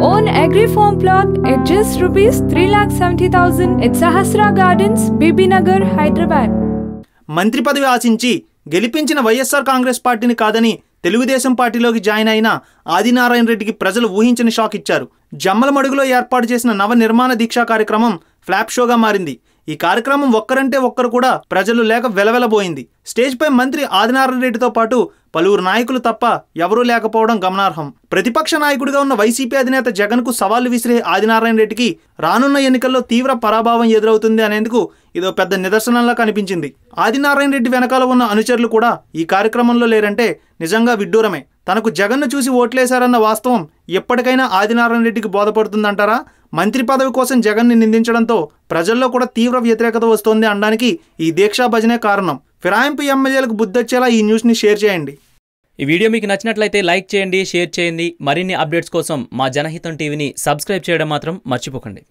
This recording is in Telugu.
own agri farm plot at just rupees 3,70,000 at Sahasra Gardens, Bibinagar, Hyderabad. మంత్రి పదవి ఆశించి గెలిపించిన వైఎస్ఆర్ కాంగ్రెస్ పార్టీని కాదని తెలుగుదేశం పార్టీలోకి జాయిన్ అయిన ఆదినారాయణ రెడ్డికి ప్రజలు ఊహించని షాక్ ఇచ్చారు జమ్మలమడుగులో ఏర్పాటు చేసిన నవ నిర్మాణ దీక్షా కార్యక్రమం ఫ్లాప్ షోగా మారింది ఈ కార్యక్రమం ఒక్కరంటే ఒక్కరు కూడా ప్రజలు లేక వెలవెలబోయింది. స్టేజ్పై మంత్రి ఆదినారాయణ రెడ్డితో పాటు పలువురు నాయకులు తప్ప ఎవరూ లేకపోవడం గమనార్హం. ప్రతిపక్ష నాయకుడిగా ఉన్న వైసీపీ అధినేత జగన్కు సవాళ్ళు విసిరే ఆదినారాయణ రెడ్డికి రానున్న ఎన్నికల్లో తీవ్ర పరాభావం ఎదురవుతుంది అనేందుకు ఇదో పెద్ద నిదర్శనంలా కనిపించింది. ఆదినారాయణ రెడ్డి వెనకాల ఉన్న అనుచరులు కూడా ఈ కార్యక్రమంలో లేరంటే నిజంగా విడ్డూరమే. తనకు జగన్ను చూసి ఓట్లేశారన్న వాస్తవం ఎప్పటికైనా ఆదినారాయణ రెడ్డికి బోధపడుతుందంటారా? మంత్రి పదవి కోసం జగన్ని నిందించడంతో ప్రజల్లో కూడా తీవ్ర వ్యతిరేకత వస్తోంది అనడానికి ఈ దీక్షా భజనే కారణం. ఫిరాయింపు ఎమ్మెల్యేలకు బుద్ధొచ్చేలా ఈ న్యూస్ని షేర్ చేయండి. ఈ వీడియో మీకు నచ్చినట్లయితే లైక్ చేయండి షేర్ చేయండి. మరిన్ని అప్డేట్స్ కోసం మా జనహితం టీవీని సబ్స్క్రైబ్ చేయడం మాత్రం మర్చిపోకండి.